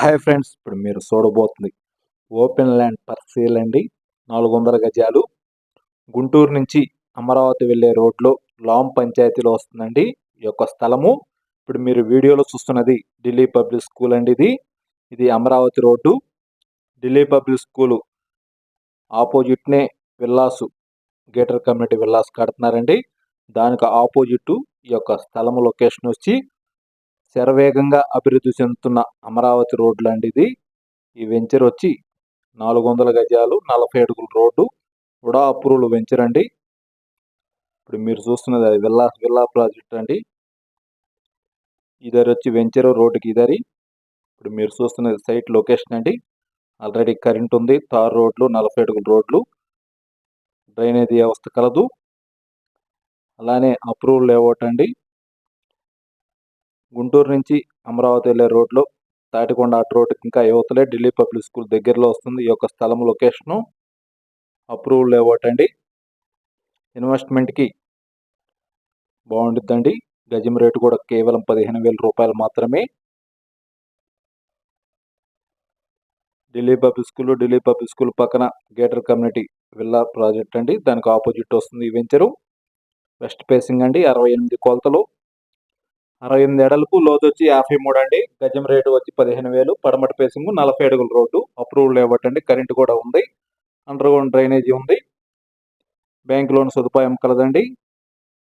Hi friends ఇప్పుడు మీరు చూడబోతుంది ఓపెన్ ల్యాండ్ పర్ సేల్ అండి. నాలుగు వందల గజాలు. గుంటూరు నుంచి అమరావతి వెళ్ళే రోడ్లో లాంగ్ పంచాయతీలో వస్తుందండి ఈ యొక్క స్థలము. ఇప్పుడు మీరు వీడియోలో చూస్తున్నది ఢిల్లీ పబ్లిక్ స్కూల్ అండి ఇది. ఇది Amaravati road. Delhi public school ఆపోజిట్నే villas gated community villas కడుతున్నారండి. దానికి ఆపోజిట్ ఈ యొక్క స్థలము లొకేషన్ వచ్చి శరవేగంగా అభివృద్ధి చెందుతున్న అమరావతి రోడ్లు అండి ఇది. ఈ వెంచర్ వచ్చి నాలుగు వందల గజాలు నలభై అడుగుల రోడ్డు కూడా అప్రూవల్ వెంచర్ అండి. ఇప్పుడు మీరు చూస్తున్నది అది విల్లా విల్లా ప్రాజెక్ట్ అండి. ఇదరి వచ్చి వెంచర్ రోడ్డుకి ఇదరి. ఇప్పుడు మీరు చూస్తున్నది సైట్ లొకేషన్ అండి. ఆల్రెడీ కరెంట్ ఉంది తార్ రోడ్లు నలభై అడుగుల రోడ్లు. డ్రైనేజ్ వ్యవస్థ కలదు. అలానే అప్రూవల్ లేఅవుట్ అండి. గుంటూరు నుంచి అమరావతి వెళ్ళే రోడ్లో తాటికొండ అటు రోడ్డుకి ఇంకా యువతలే ఢిల్లీ పబ్లిక్ స్కూల్ దగ్గరలో వస్తుంది. ఈ యొక్క స్థలం లొకేషను అప్రూవల్ లేఅవుట్ అండి ఇన్వెస్ట్మెంట్కి బాగుంటుందండి గజం రేటు కూడా కేవలం పదిహేను వేల రూపాయలు మాత్రమే. Delhi public school Delhi public school పక్కన గేటర్ కమ్యూనిటీ విల్లా ప్రాజెక్ట్ అండి. దానికి ఆపోజిట్ వస్తుంది ఈ వెంచరు. వెస్ట్ ఫేసింగ్ అండి. అరవై ఎనిమిది కొలతలు. అరవై ఎనిమిది ఎడలకు లోతు వచ్చి యాభై మూడు అండి. గజం రేటు వచ్చి పదిహేను వేలు. పడమటి పేసింగ్ నలభై అడుగుల రోడ్డు. అప్రూవల్ ఇవ్వటండి కరెంటు కూడా ఉంది. అండర్ గ్రౌండ్ డ్రైనేజీ ఉంది. బ్యాంక్ లోన్ సదుపాయం కలదండి.